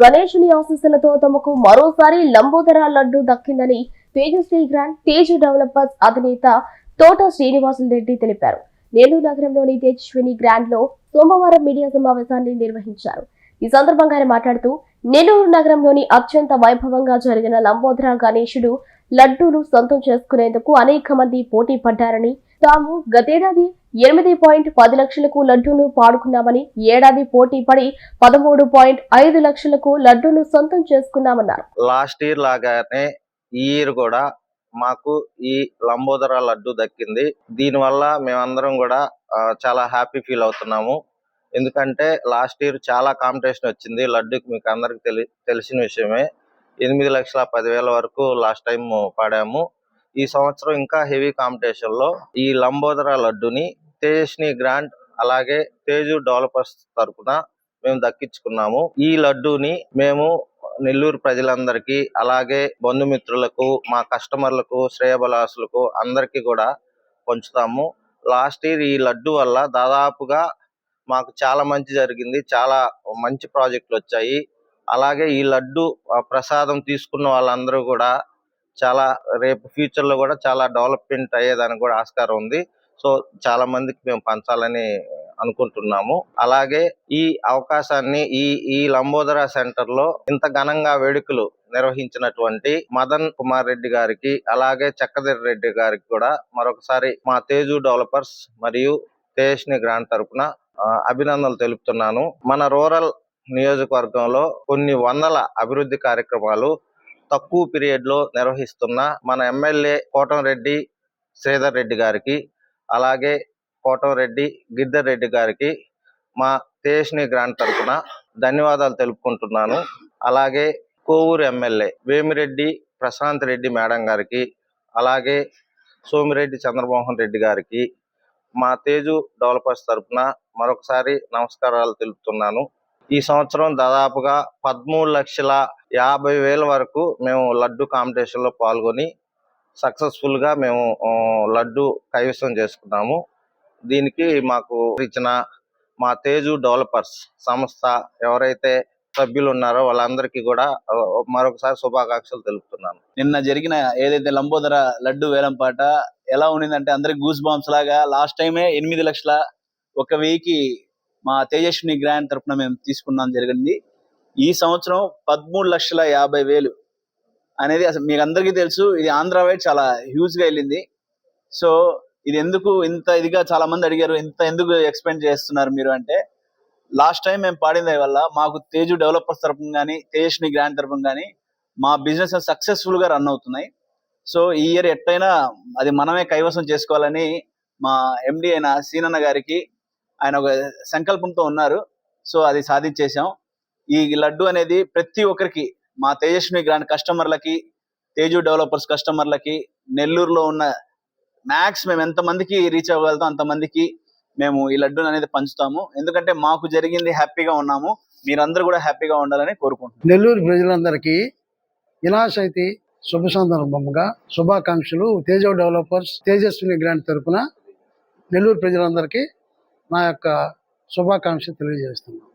గణేశుని ఆశీస్సులతో తమకు మరోసారి లంబోదర లడ్డు దక్కిందని తేజశ్రీ గ్రాండ్ తేజ్ డెవలపర్స్ అధినేత తోట శ్రీనివాసులు రెడ్డి తెలిపారు. నెల్లూరు నగరంలోని తేజస్విని గ్రాండ్లో సోమవారం మీడియా సమావేశాన్ని నిర్వహించారు. ఈ సందర్భంగా ఆయన మాట్లాడుతూ నెల్లూరు నగరంలోని అత్యంత వైభవంగా జరిగిన లంబోదర గణేశుడు లడ్డూలు సొంతం చేసుకునేందుకు అనేక మంది పోటీ పడ్డారని తాము గతేడాది ఎనిమిది పాయింట్ పది లక్షలకు లడ్డూను పాడుకున్నామని ఏడాది పోటీ పడి పదమూడు పాయింట్ ఐదు లక్షలకు లడ్డూను సొంతం చేసుకున్నామన్నారు. లాస్ట్ ఇయర్ లాగానే ఈ ఇయర్ కూడా మాకు ఈ లంబోదర లడ్డు దక్కింది. దీనివల్ల మేమందరం కూడా చాలా హ్యాపీ ఫీల్ అవుతున్నాము. ఎందుకంటే లాస్ట్ ఇయర్ చాలా కాంపిటీషన్ వచ్చింది. లడ్డుకి మీకు అందరికి తెలి తెలిసిన విషయమే. ఎనిమిది లక్షల పదివేల వరకు లాస్ట్ టైం పాడాము. ఈ సంవత్సరం ఇంకా హెవీ కాంపిటీషన్లో ఈ లంబోదర లడ్డుని తేజస్ని గ్రాండ్ అలాగే తేజు డెవలపర్స్ తరఫున మేము దక్కించుకున్నాము. ఈ లడ్డూని మేము నెల్లూరు ప్రజలందరికీ అలాగే బంధుమిత్రులకు మా కస్టమర్లకు శ్రేయబలాసులకు అందరికీ కూడా పంచుతాము. లాస్ట్ ఇయర్ ఈ లడ్డు వల్ల దాదాపుగా మాకు చాలా మంచి జరిగింది. చాలా మంచి ప్రాజెక్టులు వచ్చాయి. అలాగే ఈ లడ్డు ప్రసాదం తీసుకున్న వాళ్ళందరూ కూడా చాలా రేపు ఫ్యూచర్లో కూడా చాలా డెవలప్మెంట్ అయ్యేదానికి కూడా ఆస్కారం ఉంది. సో చాలా మందికి మేము పంచాలని అనుకుంటున్నాము. అలాగే ఈ అవకాశాన్ని ఈ ఈ లంబోదర సెంటర్లో ఇంత ఘనంగా వేడుకలు నిర్వహించినటువంటి మదన్ కుమార్ రెడ్డి గారికి అలాగే చక్కదెరి రెడ్డి గారికి కూడా మరొకసారి మా తేజు డెవలపర్స్ మరియు తేజ్ని గ్రాంట్ తరపున అభినందనలు తెలుపుతున్నాను. మన రూరల్ నియోజకవర్గంలో కొన్ని వందల అభివృద్ధి కార్యక్రమాలు తక్కువ పీరియడ్లో నిర్వహిస్తున్న మన ఎమ్మెల్యే కోటం రెడ్డి శ్రీధర్ రెడ్డి గారికి అలాగే కోటంరెడ్డి గిద్దర్ రెడ్డి గారికి మా తేజ్ని గ్రాంట్ తరపున ధన్యవాదాలు తెలుపుకుంటున్నాను. అలాగే కోవూరు ఎమ్మెల్యే వేమిరెడ్డి ప్రశాంత్ రెడ్డి మేడం గారికి అలాగే సోమిరెడ్డి చంద్రమోహన్ రెడ్డి గారికి మా తేజు డెవలపర్స్ తరపున మరొకసారి నమస్కారాలు తెలుపుతున్నాను. ఈ సంవత్సరం దాదాపుగా పదమూడు లక్షల యాభై వేల వరకు మేము లడ్డు కాంపిటీషన్లో పాల్గొని సక్సెస్ఫుల్గా మేము లడ్డు కైవసం చేసుకున్నాము. దీనికి మాకు ఇచ్చిన మా తేజు డెవలపర్స్ సంస్థ ఎవరైతే సభ్యులు ఉన్నారో వాళ్ళందరికీ కూడా మరొకసారి శుభాకాంక్షలు తెలుపుతున్నాను. నిన్న జరిగిన ఏదైతే లంబోదర లడ్డు వేలం పాట ఎలా ఉండిందంటే అందరికి గూస్ బాంబ్స్ లాగా లాస్ట్ టైమే ఎనిమిది లక్షల ఒక వెయ్యికి మా తేజస్విని గ్రాండ్ తరపున మేము తీసుకున్నాం జరిగింది. ఈ సంవత్సరం పదమూడు లక్షల యాభై వేలు అనేది అసలు మీకు అందరికీ తెలుసు. ఇది ఆంధ్ర వైడ్ చాలా హ్యూజ్గా వెళ్ళింది. సో ఇది ఎందుకు ఇంత ఇదిగా చాలా మంది అడిగారు ఇంత ఎందుకు ఎక్స్పెండ్ చేస్తున్నారు మీరు అంటే లాస్ట్ టైం మేము పాడింది వల్ల మాకు తేజు డెవలపర్స్ తరపున కానీ తేజస్విని గ్రాండ్ తరపున కానీ మా బిజినెస్ సక్సెస్ఫుల్గా రన్ అవుతున్నాయి. సో ఈ ఇయర్ ఎట్టయినా అది మనమే కైవసం చేసుకోవాలని మా ఎండి అయిన సీనన్న గారికి ఆయన ఒక సంకల్పంతో ఉన్నారు. సో అది సాధించేశాం. ఈ లడ్డు అనేది ప్రతి ఒక్కరికి మా తేజస్విని గ్రాండ్ కస్టమర్లకి తేజు డెవలపర్స్ కస్టమర్లకి నెల్లూరులో ఉన్న మ్యాక్స్ మేము ఎంతమందికి రీచ్ అవ్వగలుగుతాం అంతమందికి మేము ఈ లడ్డూని అనేది పంచుతాము. ఎందుకంటే మాకు జరిగింది హ్యాపీగా ఉన్నాము. మీరందరూ కూడా హ్యాపీగా ఉండాలని కోరుకుంటున్నాం. నెల్లూరు ప్రజలందరికీ వినాశైతి శుభ సందర్భంగా శుభాకాంక్షలు. తేజ డెవలపర్స్ తేజస్విని గ్రాండ్ తరపున నెల్లూరు ప్రజలందరికీ నా యొక్క శుభాకాంక్షలు తెలియజేస్తున్నాను